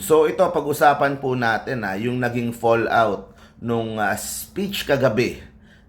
So ito pag-usapan po natin ha, yung naging fallout nung ah, speech kagabi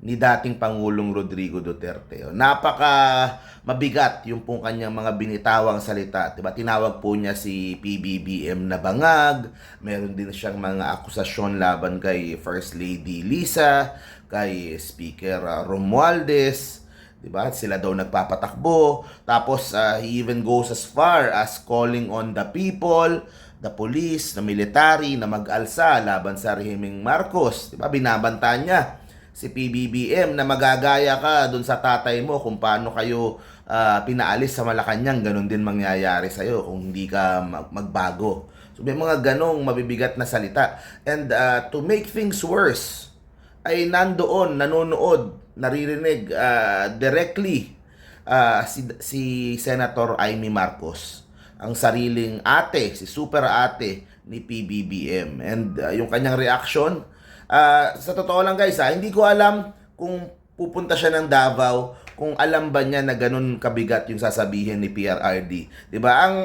ni dating Pangulong Rodrigo Duterte. Napaka mabigat yung pong kanyang mga binitawang salita. Diba? Tinawag po niya si PBBM na bangag. Meron din siyang mga akusasyon laban kay First Lady Lisa, kay Speaker ah, Romualdez. Diba? Sila daw nagpapatakbo. Tapos ah, he even goes as far as calling on the people, the police, the military na mag-alsa laban sa rehimeng Marcos. Diba? Binabanta niya si PBBM na magagaya ka dun sa tatay mo kung paano kayo ah, pinaalis sa Malacanang, ganun din mangyayari sa'yo kung hindi ka mag- magbago. So may mga ganong mabibigat na salita. And ah, to make things worse, ay nandoon, nanonood, naririnig ah, directly ah, si, si Senator Amy Marcos ang sariling ate, si super ate ni PBBM. And ah, yung kanyang reaction, ah, sa totoo lang guys, ah, hindi ko alam kung pupunta siya ng Davao, kung alam ba niya na ganun kabigat yung sasabihin ni PRRD. 'Di ba? Ang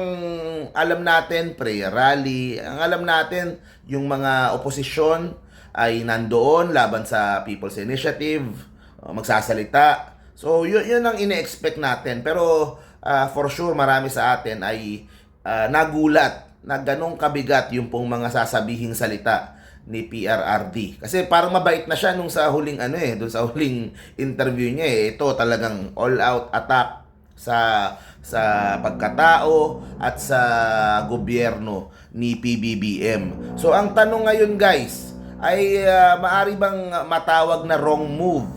alam natin, prayer rally, ang alam natin yung mga oposisyon ay nandoon laban sa People's Initiative, uh, magsasalita. So, yun, yun ang ine-expect natin. Pero, ah, for sure, marami sa atin ay ah, nagulat na ganong kabigat yung pong mga sasabihing salita ni PRRD. Kasi parang mabait na siya nung sa huling ano eh, dun sa huling interview niya eh. Ito talagang all out attack sa sa pagkatao at sa gobyerno ni PBBM. So ang tanong ngayon guys ay ah, maari bang matawag na wrong move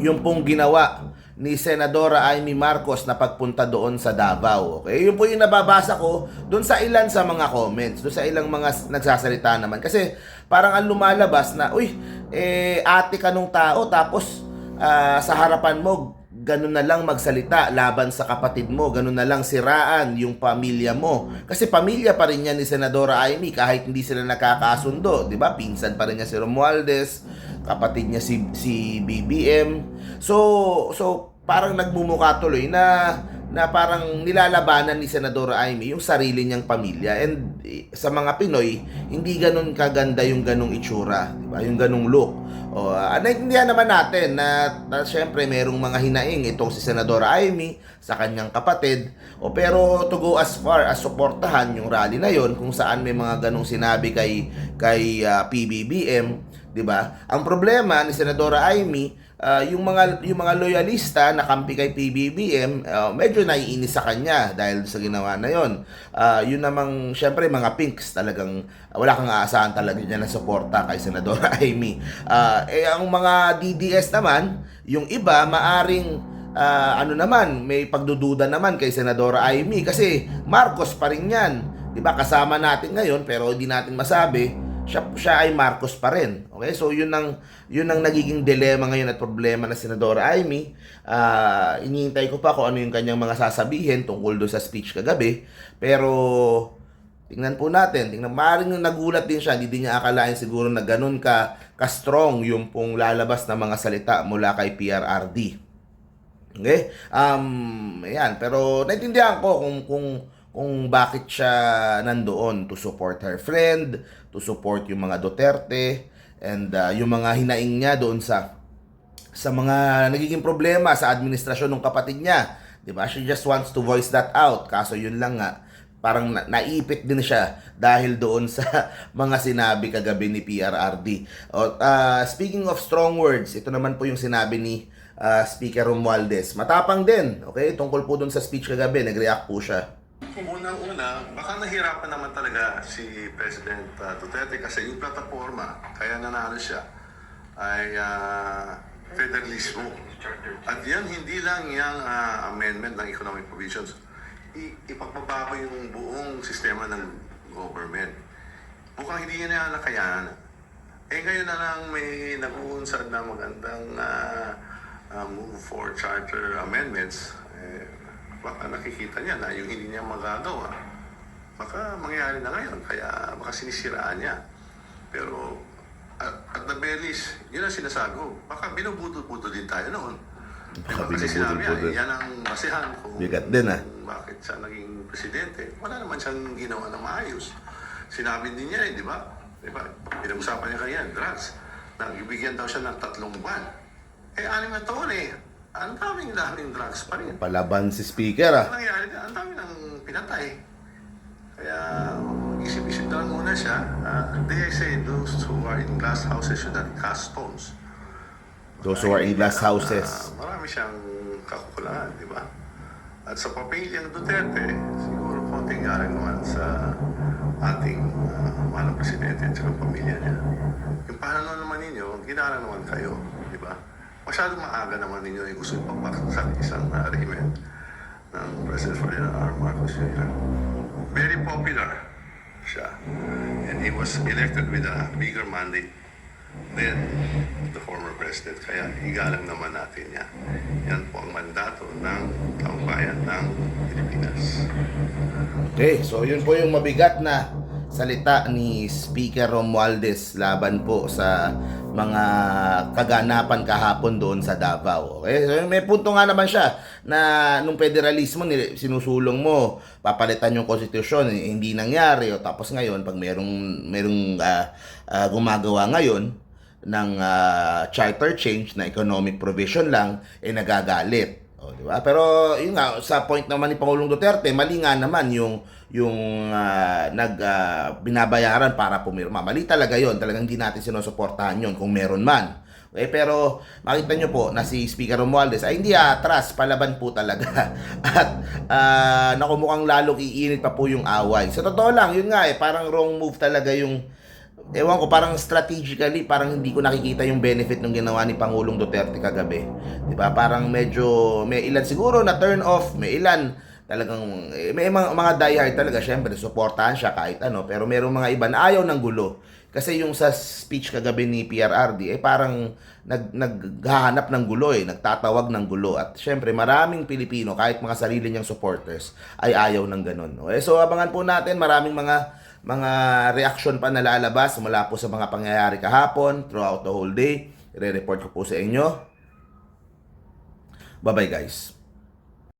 yung pong ginawa ni Senadora Amy Marcos na pagpunta doon sa Davao. Okay? Yun po yung nababasa ko doon sa ilan sa mga comments, doon sa ilang mga nagsasalita naman. Kasi parang ang lumalabas na, uy, eh, ate ka nung tao, tapos ah, sa harapan mo, ganun na lang magsalita laban sa kapatid mo, ganun na lang siraan yung pamilya mo. Kasi pamilya pa rin yan ni Senadora Amy kahit hindi sila nakakasundo, 'di ba? Pinsan pa rin niya si Romualdez, kapatid niya si si BBM. So so parang nagmumukha tuloy na na parang nilalabanan ni Senadora Amy yung sarili niyang pamilya and eh, sa mga Pinoy hindi ganun kaganda yung ganung itsura, 'di ba? Yung ganung look. O, uh, naintindihan naman natin na, na syempre merong mga hinaing itong si Senadora Amy sa kanyang kapatid. O pero to go as far as suportahan yung rally na yon kung saan may mga ganong sinabi kay kay ah, PBBM, 'di ba? Ang problema ni Senadora Amy, ah, yung mga yung mga loyalista na kampi kay PBBM, ah, medyo naiinis sa kanya dahil sa ginawa na yon. Ah, yun namang syempre mga pinks talagang wala kang aasahan talaga niya na suporta kay Senadora Amy. Ah, eh ang mga DDS naman, yung iba maaring ah, ano naman, may pagdududa naman kay Senadora Amy kasi Marcos pa rin 'yan. 'Di ba? Kasama natin ngayon pero hindi natin masabi siya, siya ay Marcos pa rin. Okay? So yun ang yun ang nagiging dilema ngayon at problema na Senadora Amy. Ah, iniintay ko pa kung ano yung kanyang mga sasabihin tungkol doon sa speech kagabi. Pero tingnan po natin, tingnan maaaring nagulat din siya, hindi din niya akalain siguro na ganun ka ka-strong yung pong lalabas na mga salita mula kay PRRD. Okay? Um, ayan, pero naintindihan ko kung kung kung bakit siya nandoon to support her friend, to support yung mga Duterte and uh, yung mga hinaing niya doon sa sa mga nagiging problema sa administrasyon ng kapatid niya. 'Di ba? She just wants to voice that out. Kaso yun lang nga parang na- naipit din siya dahil doon sa mga sinabi kagabi ni PRRD. Uh, speaking of strong words, ito naman po yung sinabi ni uh, Speaker Romualdez. Matapang din, okay? Tungkol po doon sa speech kagabi, nag-react po siya. Unang-una, baka nahirapan naman talaga si President uh, Duterte kasi yung plataforma, kaya nanalo siya, ay uh, federalismo. At yan, hindi lang yung uh, amendment ng economic provisions. I- ipagbabago yung buong sistema ng government. Mukhang hindi niya na nakayanan. Eh ngayon na lang may nag-uunsad na magandang uh, uh, move for charter amendments. Eh, baka nakikita niya na yung hindi niya magagawa. Baka mangyari na ngayon, kaya baka sinisiraan niya. Pero at, at the very least, yun ang sinasabi ko. Baka binubuto-buto din tayo noon. Baka Kasi sinabi niya, binubuto-buto. yan ang basihan kung Bigat din, ah. bakit siya naging presidente. Wala naman siyang ginawa na maayos. Sinabi din niya eh, di ba? Di ba? Pinag-usapan niya kanina, drugs. Nagbibigyan daw siya ng tatlong buwan. Eh, anim na taon eh. Ang daming daming drugs pa rin. Palaban si speaker ah. Ang nangyari na, ang dami nang pinatay. Kaya, isip-isip na lang muna siya. Uh, they say those who are in glass houses should not cast stones. Those who are in glass Ay, houses. ah, marami siyang kakulangan, di ba? At sa papilyang Duterte, siguro konting galing naman sa ating uh, mahal na presidente at saka pamilya niya. Yung paano naman ninyo, ginara naman kayo, di ba? Masyadong maaga naman ninyo yung gusto ipagpasok sa isang uh, regimen ng President Ferdinand R. Marcos Jr. Very popular siya. And he was elected with a bigger mandate than the former president. Kaya igalang naman natin yan. Yan po ang mandato ng taong bayan ng Pilipinas. Okay, so yun po yung mabigat na salita ni Speaker Romualdez laban po sa mga kaganapan kahapon doon sa Davao. Okay, so may punto nga naman siya na nung federalismo sinusulong mo papalitan yung konstitusyon eh, hindi nangyari o tapos ngayon pag merong merong ah, ah, gumagawa ngayon ng ah, charter change na economic provision lang eh nagagalit. O, di ba? Pero yun nga sa point naman ni Pangulong Duterte, mali nga naman yung yung ah, nag ah, binabayaran para pumirma. Mali talaga 'yon. Talagang hindi natin sinusuportahan 'yon kung meron man. Eh, pero makita nyo po na si Speaker Romualdez ay hindi atras, palaban po talaga. At uh, naku mukhang lalong iinit pa po yung away. Sa totoo lang, yun nga eh, parang wrong move talaga yung ewan ko, parang strategically, parang hindi ko nakikita yung benefit ng ginawa ni Pangulong Duterte kagabi. ba Parang medyo, may ilan siguro na turn off, may ilan talagang, eh, may mga, mga diehard talaga, syempre, supportahan siya kahit ano, pero merong mga iba na ayaw ng gulo. Kasi yung sa speech kagabi ni PRRD, eh parang nag, naghahanap ng gulo eh, nagtatawag ng gulo. At syempre, maraming Pilipino, kahit mga sarili niyang supporters, ay ayaw ng ganun. Okay? So, abangan po natin, maraming mga mga reaction pa na lalabas mula po sa mga pangyayari kahapon throughout the whole day. I-report ko po sa inyo. Bye-bye guys.